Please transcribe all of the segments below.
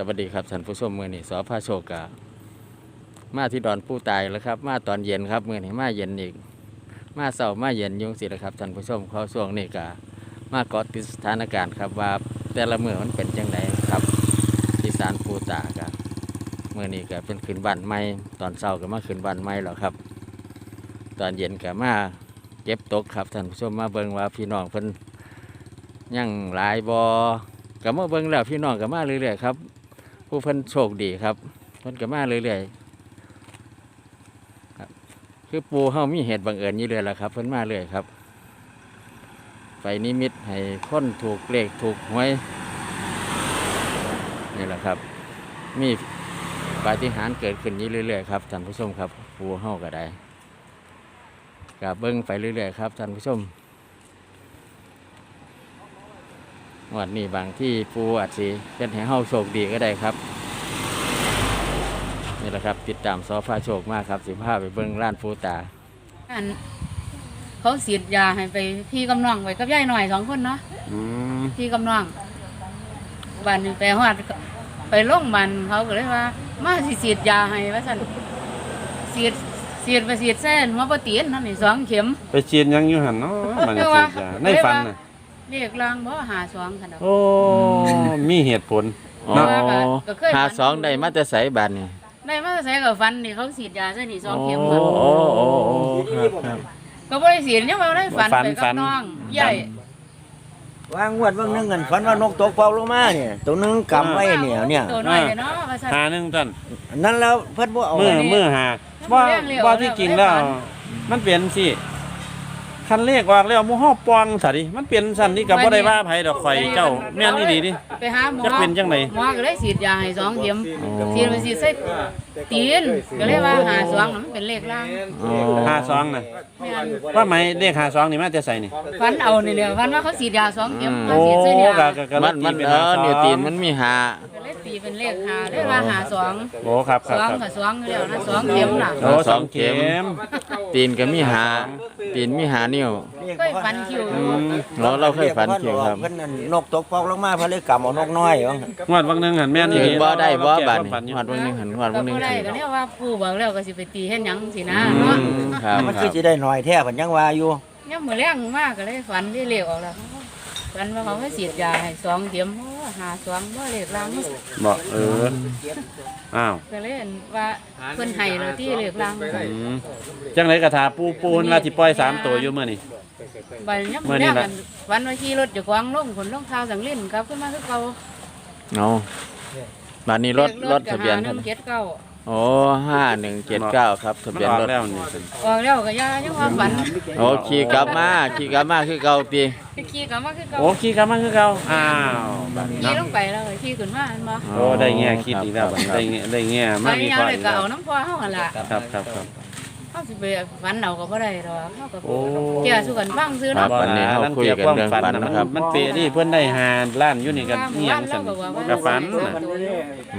สวัสดีครับท่านผู้ชมมือนี้สอพาโชคกามาที่ดอนผู้ตายแล้วครับ มาตอนเย็นครับมือนี้มาเย็นอีก มาเสาร์มาเย็นยุ่งสิแล้วครับท่านผู้ชมเขาช่วงนี้กามาเกาะติดสถานการณ์ครับว่าแต่ละมือมันเป็นจังไดครับที่ศาลผู้ตากามือนี้ก็เป็นขึ้นบ้านใหม่ตอนเช้าก็มาขึ้นบ้านใหม่แล้วครับ ตอนเย็นก็มาเก็บตกครับท่านผู้ชมมาเบิ่งว่าพี่น้องเพิ่นยังหลายบอก็มาเบิ่งแล้วพี่น้องก็มาเรื่อยๆครับ ผู้เพิ่นโชคดีครับเพิ่นก็มาเรื่อยๆครับคือปูเฮามีเหตุบังเอิญอยู่เรื่อยล้วครับเพิ่นมาเรื่อยครับ ไปนิมิตให้คนถูกเลขถูกหวยนี่แหละครับ มีปาฏิหาริย์เกิดขึ้นอยู่เรื่อยๆครับท่านผู้ชมครับปูเฮาก็ได้ก็เบิ่งไปเรื่อยๆครับท่านผู้ชม ง วันนี้บางที่ปูอาจสิเป็นให้เฮาโชคดีก็ได้ครับ นี่แหละครับ ติดตามซอฟ้าโชคมากครับสิพาไปเบิ้งร้านปูตาอันเขาฉีดยาให้ไปพี่กำนองไปกับยายหน่อยสองคนเนาะอืมพี่กำนองบ้านนี้ไปฮอดไปโรงพยาบาลเขาก็เลยว่า มาสิฉีดยาให้ว่าสั่นฉีดฉีดไปฉีดแส้นหัวปะเตียนนั่นนี่สองเข็ม ไปฉีดหยังอยู่หันเนาะมันเรีจะยกว่าฉีดยาในฝันน่ะ เรียกลางบ่หาสองขนาดโอ้ มีเหตุผลอ๋อเนาะ ก็เคยหาสองได้มาแต่ใสบานนี่ได้มาใส่กับฟันนี่เขาฉีดยาใส่นี่สองเข็มโอ้ค่ะโอ้โอ้โอ้ครับครับ ก็บ่ได้ฉีดยังว่าได้ฟันฟันไปฟักับน น้องใหญ่วางงวดเบางหนึงกันฝันว่านกตกเป่าลงมาเนี่ยตัวหนึงกำไว้เนี่ยเนี่ย ตัวน้อยเนาะว่าสั่น หาหนึ่งต้นนั่นแล้วเพิ่นบ่เอามือนี่มือหามันว่าเรื่องเร็วว่าที่จริงแล้วเร็วมันเปลี่ยนสิ คันเลขออกแล้วหมูฮอบปองสัดิมันเปลี่ยนสันนี่กับบ่ได้ว่าไผดอกข่อยเจ้าแม่นอี่ดีดิ ไปหาหมอจะเป็นจังไหน หมอก็เลยฉีดยาให้สองเข็มโอ้ฉีดไปฉีดใส่ตีนก็เลยว่าหาสองน่ะมันเป็นเลขล่างโอ้หาสองน่ะแม่นว่าไหมเลขหาสองนี่มาแต่ใส่นี่ฟันเอานี่แหละฟันว่าเขาฉีดยาสองเข็มมาโอ้ฉีดใส่ยาก็ก็ก็มันมันตีเอป็อหาสงเดี๋ยวตีนมันมีหาก็เลย ตีเป็นเลขหาเลยว่าหาสองโอ้ครับคสรับองครับกับสองอยู่แล้วนะสองเข็มน่ะโอ้สองเข็มตีนก็มีหาตีนมีหานิ้วเคยฟันคิวอืมเราเราเคยฝันเกี่ยวครับ เพิ่นนั่นนกตกเป่าลงมาเพิ่นเลยกำเอานกน้อยว่างั้นงวดบางหนึงหันแม่นอี่ถึงบ่ได้บ่บาดแก้นี่ความฝันอยู่หอดวันหนึงหันหอดก็วันหนึงบ่ได้ถึงก็เรียกว่าผู้บอกแล้วก็สิไปตีเฮ็ดหยังสินะอืเนาะมครับมันคคืรัอบสิได้หน่อยแท้เพิ่นยังว่าอยู่ยังมื้อแรงมากก็เลยฝันที่เลขออกแล้ว ฝันว่าเขาให้ฉีดยาให้สองเข็มโอ้หาสองบ่เลขล่างบอกเอออ้าวก็เลยเห็นว่าเพิ่นให้เราที่เลขล่างอืมจังไรกระถาปูปูนว่าที่ปล่อยสามตัวอยู่เมื่อนี่บัดยังมื้มื้ออนี้นี้ล่ะกันวันว่าขี่รถจากกวางลงขนลงเท้าสังลิ้นกลับขึ้นมาคือเก่าเอาบานนี้รถรถทะเบียนหเท่านึ่ไหร่งเจ็ดเก้าโอ้ห้าหนึ่งเจ็ดเก้าครับทะมันเบียนออกรถแล้วนี่ออกแล้วก็ยายังว่าฝันโอ้ขี่กลับมาขี่กลับมาคือเก่าตี ขี่กลับมาคือเก่าโอ้ขี้กลับมาคือเก่าอ้าวบัดนี้ขี่เนาะลงไปแล้วก็ขี่ขึ้นมาเห็นบ่โอ้ได้แง่คิดอีกแล้วบัดนี้ได้แง่ได้แง่ไปมามียังควาเลยอีกก็แล้ว เอาน้ำพ่อเฮาหั่นล่ะ ครับครับครับ เฮาสิไปฝันเอาก็บ่ได้ดอกเฮาก็โอ้แก่สู่กันฟังซื่อครัเนาะบวันนี้เราคุยกันเรื่องฝันนะครับ มันเปรนี่เพื่อนได้หาล้านอยู่นี่กันเอียงสั่นกับฝันน่ะ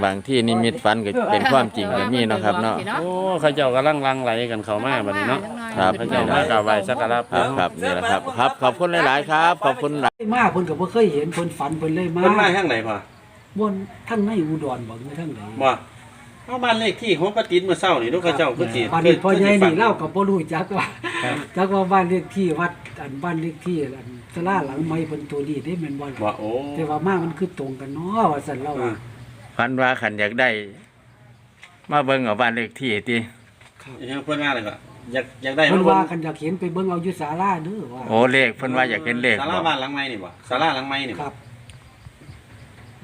บางที่นิมิตฝันก็เป็นความจริงก็มีเนาะครับเนาะ โอ้เขาเจ้ากำลังลังไหลกันเข้ามาบัดนี้เนาะครับเขาเจ้ามากราบไหว้สักการะครับครับนี่แหละครับครับ ขอบคุณหลาย ๆ ครับ ขอบคุณหลาย มาเพิ่นก็บ่เคยเห็นเพิ่นฝันเพิ่นเลยมาเพิ่นมาทางไหนพ่อบนทั้งในอุดรบ่คือทั้งไหนบ่ เอาบ้านเลขที่ของป้าติ๋นเมื่อเช้านี่ลูกเขาเจ้าคือสิปานนี้พ่อใหญ่นี่เล่าก็บ่รู้จักว่าครับ จักว่าบ้านเลขที่วัดอันบ้านเลขที่อันศาลาหลังใหม่เพิ่นตัวนี้เด้แม่นบ่บ่โอ้ แต่ว่ามามันคือตรงกันเนาะว่าซั่นเล่าอ่าว่าฝันว่าขันอยากได้ มาเบิ่งเอาบ้านเลขที่ติอีหยังเพิ่นว่าอะไรก็อยากอยากได้เพิ่นมาว่าเบิ่งคันอยากเห็นไปเบิ่งเอาอยู่ศาลาเด้อว่าโอ้เลขเพิ่นว่าอยากเห็นเลขศาบ่ลาบ้านหลังใหม่นี่บ่ศาลาหลังใหม่นี่ครับ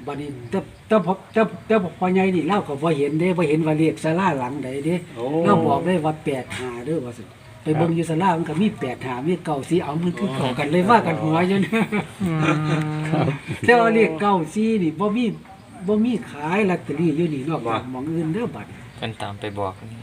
บัดนี้แต่แต่พอแต่แต่พ่อใหญ่นี่เล่าก็บ่เห็นเด้บ่เห็นว่าเลขศาลาหลังใดเด้โอ้ เราบอกได้ว่า85เด้อว่าซั่นไปเบิ่งอยู่ศาลามันก็มี85มีเก้าสีเอามันคือเข้ากันเลยว่ากันหัวอยู่เนี่ยแต่ว่าเรียกเก้าซีนี่บ่มีบ่มีขายลอตเตอรี่อยู่นี่นอกจากหมองอื่นเด้อบัดเพิ่นตามไปบอกนี่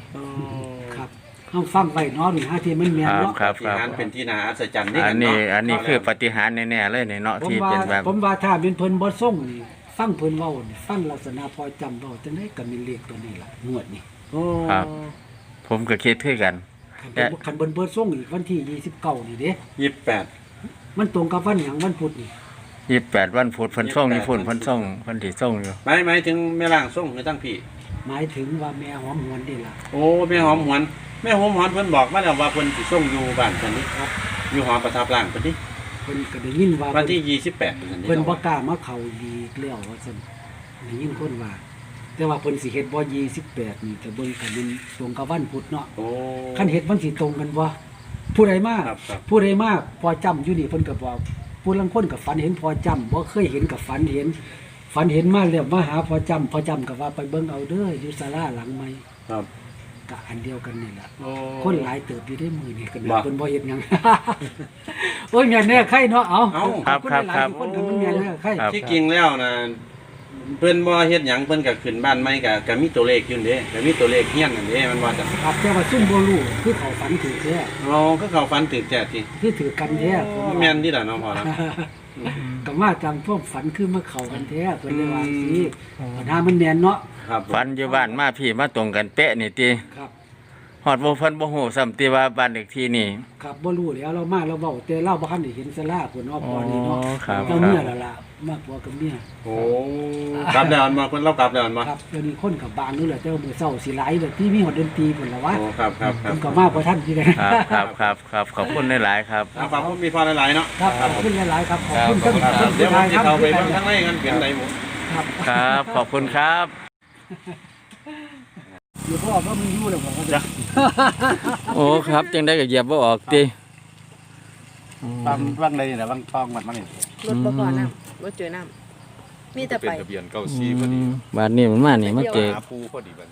ครับเฮาฟังไว้เนาะนี่หาที่มันแม่คนรับเนาะ ครับ ที่ครับงานเป็นที่นาอัศจรรย์นี่อักันนนี้เนาะอันนี้คือปฏิหารย์แน่ๆเลยนี่เนาะผมที่ว่าเป็นแบบ ผมว่าถ้าเป็นเพิ่นบ่ส่งนี่ ฟังเพิ่นเว้านี่ฟังลักษณะพอจำเว้าจังได๋ก็มีเลขตัวนี้ล่ะงวดนี้โอ้ครับ ผมก็คิดคือกัน คันแต่เพิ่นคันเพิ่นเบิดส่งอีกวันที่ 29 นี่เด้ ยี่สิบแปด มันตรงกับวันหยังวันพุธนี่ยี่สิบแปดวันพุธเพันส่งญี่ปุ่นเพันส่งเพันที่ส่งอยู่ หมายหมายถึงแม่ล่างส่งคือตั้งพี่ หมายถึงว่าแม่หอมหวนนี่ล่ะ โอ้แม่หอมหวนแม่หอมหวนเพิ่นบอกมาแล้วว่าเพิ่นสิส่งอยู่บ้านเพิ่นนี่ครับอยู่หอประทับร่างเพิ่นนี่ เพิ่นก็ได้ยินว่าวันที่28เพิ่นนี่เพิ่นบ่กล้ามาเข้าดีกแล้วว่าซั่นได้ยินคนว่า แต่ว่าเพิ่นสิเฮ็ดบ่28นี่แต่เบิ่งกันมันตรงกับวันพุธเนาะโอ้คันเฮ็ดมันสิตรงกันบ่ผู้ใดมาครับครับผู้ใดมาพอจำอยู่นี่เพิ่นก็บอกผู้ลางคนก็ฝันเห็นพอจำบ่เคยเห็นก็ฝันเห็น ฝันเห็นมาแล้วมาหาพอจำพอจำก็ว่าไปเบิ่งเอาเด้ออยู่ศาลาหลังใหม่ ครับ ก็อันเดียวกันนี่ล่ะโอ้ คนหลายเติบอยู่ได้มือนี่กันบ่เพิ่นบ่เฮ็ดหยัง โอ้ยแม่นแน่ไข่เนาะเอาเอาครับนครับหลายครับๆคนก็มันแม่นแน่ไข่ครับ ที่จริงแล้วนะเพิ่นบ่เฮ็ดหยังเพิ่นก็ขึ้นบ้านใหม่ก็ก็มีตัวเลขอยู่เด้ก็มีตัวเลขเฮียนนั่นเด้มันว่าจังครับแต่ว่าซุ่มบ่รู้คือเขาฝันถือแท้อ๋อก็เข้าฝันตึกแท้ที่คือถือกันแท้ผมว่า แม่นที่ล่ะเนาะพ่อเนาะ ก็มาตามพวกฝันคือมาเข้ากันแท้เพิ่นเลยว่าสิปัญหามันแม่นเนาะครับฝันอยู่บ้านมาพี่มาตรงกันเป๊ะนี่ติครับ ฮอดบ่เพิ่นบ่ฮู้ซ้ำติว่าบ้านเลขที่นี่ ครับบ่รู้แล้วเรามาเราเว้าแต่เราบ่ทันได้เห็นสลาพุ่นเนาะพอนี่เนาะอ๋อครับ เราเมียแล้วล่ะมาผัวกับเมียโอ้กลับแล้วอันมาเพิ่นเล่ากลับแล้วอันมาครับเดี๋ยวนี้คนกับบางนู่นแหละแต่ว่ามื้อเช้าสิหลายแบบที่มีฮอดดนตรีพุ่นล่ะวะโอ้ครับครับครัผบมก็มาบ่ทันที่ได้ครับครับครับครับขอบคุณหลายๆครับ เอาขอบคุณมีพรหลายๆเนาะครับขอบคุณหลายๆครับขอบคุณครับท่านเดี๋ยวผมสิเข้าไปคเบิ่รังข้างในกันเป็นไดหมดครับ ครับ ขอบคุณครับ อยู่พ่อก็มีอยู่แล้วผมก็จะ โอ้ครับจังได้ก็เหยียบบ่ออกติบางบางเลยนี่แหละบางทองมันมันนี่รถบ่พอน้ำบ่เจอน้ำมีแต่เป็นไปทะเบียนเก้าซีพอดีบ้านนี้มันมานี่มาเจอหาปูพอดีบัด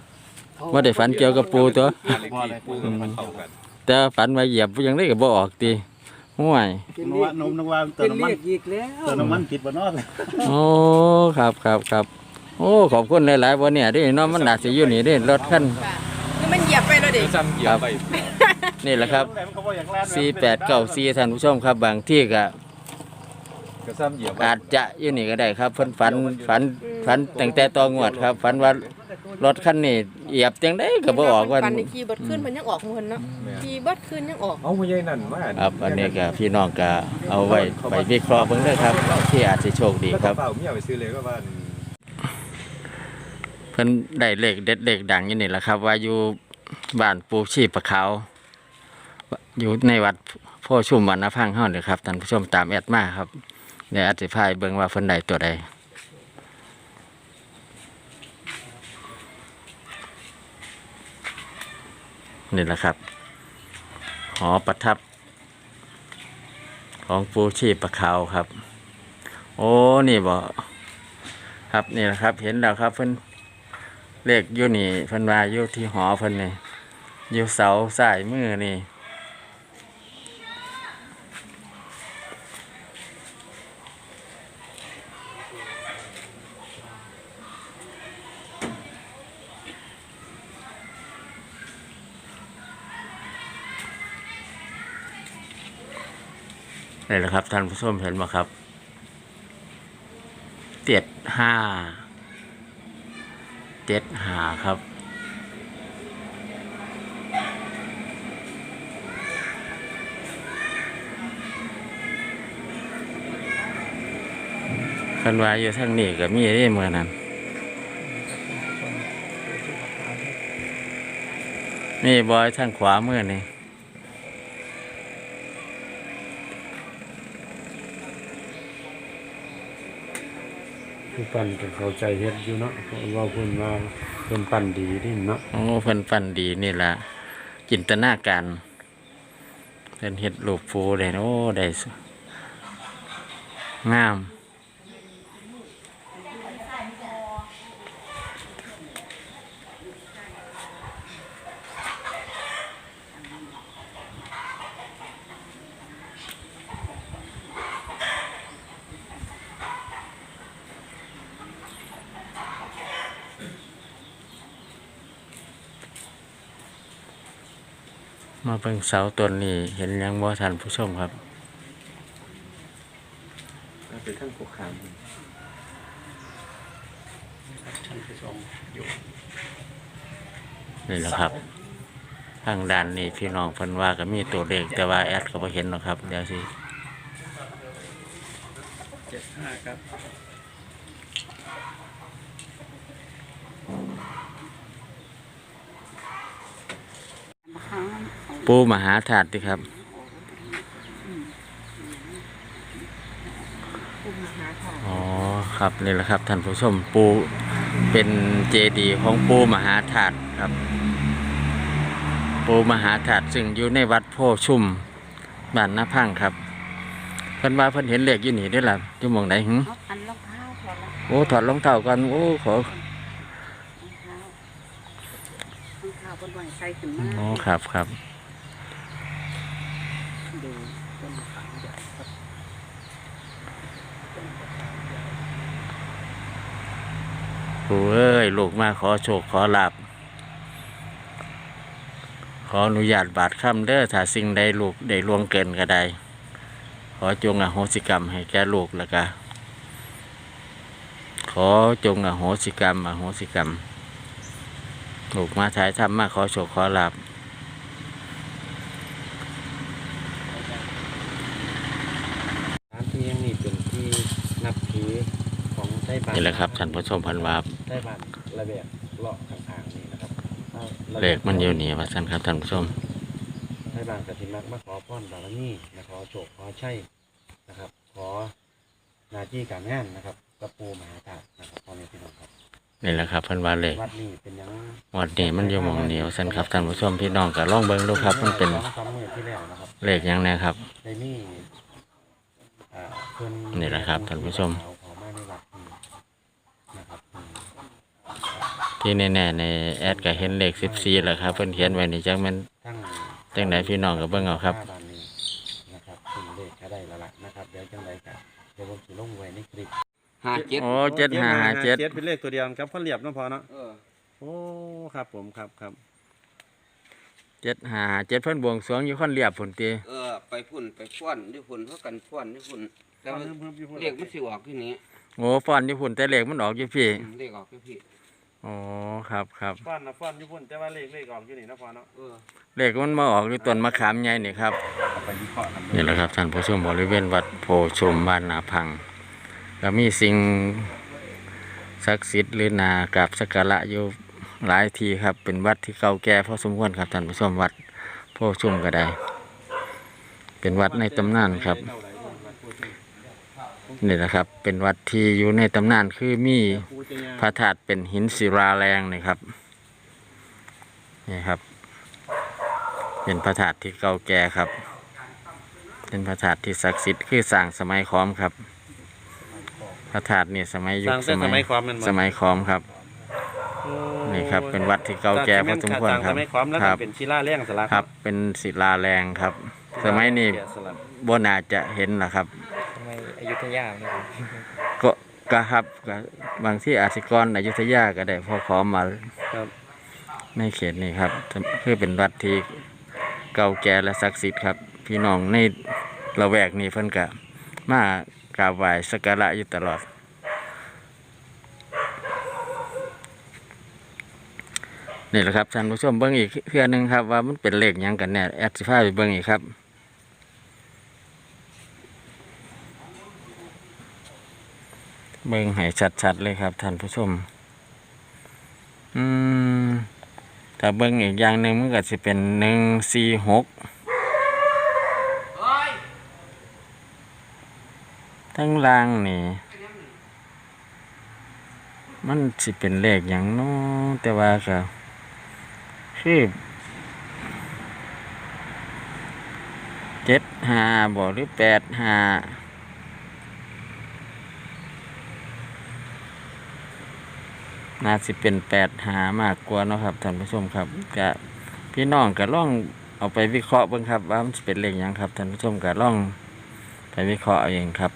ว่าได้ฝันเกี่ยวกับปูตัวบ้านเลขที่ปูมันเข้ากันแต่ฝันว่าเหยียบยังได้ก็บ่ออกติห่วยเป็นนึเลกว่าขนมนึกว่าเติเป็มนน้ำเลมันขอีกแล้วเติมน้ำมันผิดบ่เนอกโอ้ครับครับครับโอ้ขอบคุณหลายๆบ่เนี่ยเด้เนาะมันน่าสิอยู่นี่เด้รถคันค่ะคือมัน เหยียบไปแล้วเด็กจำเหยียบไปนี่แหละครับมันก็บ่อยากแล่นสี่แปดเก้าสี่ท่านผู้ชมครับ บางที่ก็ก็ซ้ำเหยียบอาจจะอยู่นี่ก็ได้ครับเพิ่นฝันฝันฝันตั้งแต่ตองวดครับ ฝันว่ารถคันนี้เหยียบจังได้ก็บ่ออกว่าปันในขี่บดขึ้นมันยังออกของเพิ่นเนาะขี่บดขึ้นยังออกเอาผู้ใหญ่นั่นมาครับอันนี้ก็พี่น้องก็เอาไว้ไปวิเคราะห์เบิ่งเด้อครับ ที่อาจจะโชคดีครับเปล่าเมียไปซื้อเลยก็ว่าเพิ่นได้เลขเด็ดเลขดังอยู่นี่แหละครับ ว่าอยู่ บ้านปูชีพะเขาอยู่ในวัดพธิ์ชุมวันนพังเฮานี่ครับท่านผู้ชมตามแอดมาครับเดี๋ยวอธิบายเบิ่งว่าเพิ่นได้ตัวใดนี่แหละครับ หอประทับ ของปูชีพะเขาครับ โอ้นี่บ่ครับนี่แหละครับ เห็นแล้วครับเพิ่นเลขอยู่นี่เพิ่นว่าอยู่ที่หอเพิ่นนี่ อยู่เสาสายมือนี่นี่แหละครับท่านผู้ชมเห็นไหมครับเจ็ดห้าเจ็ดหาครับ คันว่าอยู่ทางนี้ก็มีได้เมื่อนั้นนี่บอยทางขวามือนี่ผู้ปั่นก็เข้าใจเฮ็ดอยู่เนาะเพราะว่าเพิ่นว่าเพิ่นปั่นดีนี่เนาะโอ้เพิ่นฟันดีนี่ละจินตนาการเพิ่นเฮ็ดรูปฟูได้โอ้ได้สงาม มาเบิ่งเสาต้นนี้เห็นหยังบ่ท่านผู้ชมครับเป็นทั้งผู้ขามนี่แหละครับ ทางด้านนี้พี่น้องเพิ่นว่าก็มีตัวเลขแต่ว่าแอดก็บ่เห็นหรอกครับเดี๋ยวสิเจ็ดห้าครับ ปูมหาถาดดิครับ อ๋อ ครับนี่แหละครับท่านผู้ชมปูเป็นเจดีย์ของปูมหาถาดครับ ปูมหาถาดซึ่งอยู่ในวัดโพชุ่มบ้านนาพังครับเพิ่นว่าเพิ่นเห็นเลขอยู่นี่เด้วยล่ะอยู่หมองไหนหึเอาอันรองเท้าพอละโอ้ถอดรองเท้ากันโอ้ขอรองเท้ารองเท้าบนไหวใส่ขึ้นมาโอ้ครับครับ ดูต้นมะขามใหญ่ครับ ปูเอ้ยลูกมาขอโชคขอลาบขออนุญาตบาดค่ำเด้อถ้าสิ่งใดลูกได้ล่วงเกินก็ได้ขอจงอโหสิกรรมให้แก่ลูกแล้วก็ขอจงอโหสิกรรมอโหสิกรรมลูกมาถ่ายทำมาขอโชคขอลาบ ร้านที่ยังนี่เป็นที่นับถือของไต้บ้าน นี่ แหละครับท่านผู้ชมพันวาไต้บ้านระเบียบเลาะข้างๆนี่นะครับอาระเลบียขบมันอยู่นี่ว่าท่านครับท่านผู้ชมไต้บ้านกติมักมาขอพรบารมีนะขอโชคขอชัยนะครับ ขอหน้าที่การงานนะครับกระปูมหาธาตุนะครับพ่อแม่พี่น้องครับนี่แหละครับเพันวาเลขวัดนี้เป็นหยังวัดนี้มันอยู่หมองนี้ว่าท่านครับท่านผู้ชมพี่น้องก็ลองเบิ่งดูครับ มันเป็นสองสามมื้อที่แล้วนะครับเลขหยังแน่ครับ ได้มีอ่าเพิ่นนี่แหละครับท่านผู้ชมเอขอมาในวัดนี้นะครับอืม ที่แน่ๆในแอดก็เห็นเลข14แล้วครับเพิ่นเขียนไว้นี่จังแม่นทั้งจังไดพี่น้องก็เบิ่งเอาครับหน้บ้านนี้นะครับซึ่งเลขก็ได้และละนะครับเดี๋ยวจังไดกันเดี๋ยวผมสิลงไว้ในคลิปห้าเจ็ดโอ้เจ็ดห้าห้าเจ็ดเจ็ดเป็นเลขตัวเดียวครับพ่อเหลียบเนาะพอเนาะเออโอ้ครับผมครับครับเจ็ดห้าเจ็ดเพิ่นบวงสรวงอยู่คนเรียบพุ่นติเออ ไปพุ่นไปฟ้อนที่พุ่นเพราะกันฟ้อนที่พุ่นแล้วเรียกมันสิออกที่นี้โอ้ฟอนอยู่พุ่นแต่เลขมันออกอยู่พี่เรียกออกที่พี่ โอ้ครับครับฟ้อนนะฟ้อนญี่ปุ่นแต่ว่าเลขเลขออกอยู่นี่นะพอเนาะเออเลขมันมาออกอยู่ต้นมะขามใหญ่นี่ครับเอาไปวิเคราะห์กันนี่แหละครับท่านผู้ชมบริเวณวัดโพชุมบ้านนาพังก็มีสิ่งศักดิ์สิทธิ์หรือนากราบสักการะอยู่หลายทีครับ เป็นวัดที่เก่าแก่พอสมควรครับท่านผู้ชมวัดโพชุมก็ได้ เป็นวัดในตำนานครับ นี่แหละครับ เป็นวัดที่อยู่ในตำนานคือมี พระธาตุเป็นหินศิลาแรงนี่ครับนี่ครับ เป็นพระธาตุที่เก่าแก่ครับ เป็นพระธาตุที่ศักดิ์สิทธิ์คือสร้างสมัยขอมครับ พระธาตุนี่สมัยยุสคร้างแต่สมัยความแมันบ่ สมัยขอมครับนี่ครับ เป็นวัดที่เก่าแก่พอสมควรสร้างครัสบมัยความแล้วคก็รับเป็นศิลาแรงสลักครับ เป็นศิลาแรงครับ สมัยนี้แกะสลักบน่าจะเห็นนะครับ ทำไมอยุธยาเนี่ยก็ ก็ครับก็บางที่อาศิกรอยุธยาก็ได้พอขอมาครับ ในเขตนี้ครับคือเป็นวัดที่เก่าแก่และศักดิ์สิทธิ์ครับ พี่น้องในละแวกนี้เพิ่นก็มากราบไหว้สักการะอยู่ตลอด นี่แหละครับท่านผู้ชมเบิ้งอีกเพื่อหนึงครับว่ามันเป็นเลขยังกันแน่แอดสิพาไปเบิ้งอีกครับ เบิ้งให้ชัดๆเลยครับท่านผู้ชม อืมถ้าเบิ้งอีกอย่างหนึ่งมันก็จะเป็นหนึ่งสี่หกทั้งล่างนี่ มันสิเป็นเลขอย่างเน้อแต่ว่าก็คือเจ็ดห้าบ่หรือแปดห้า น่าสิเป็นแปดหามากกว่าเนาะครับท่านผู้ชมครับกะพี่น้องก็ล่องเอาไปวิเคราะห์เบิ่งครับ ว่ามันสิเป็นเลขหยังครับท่านผู้ชมก็ล่องไปวิเคราะห์เอาเองครับ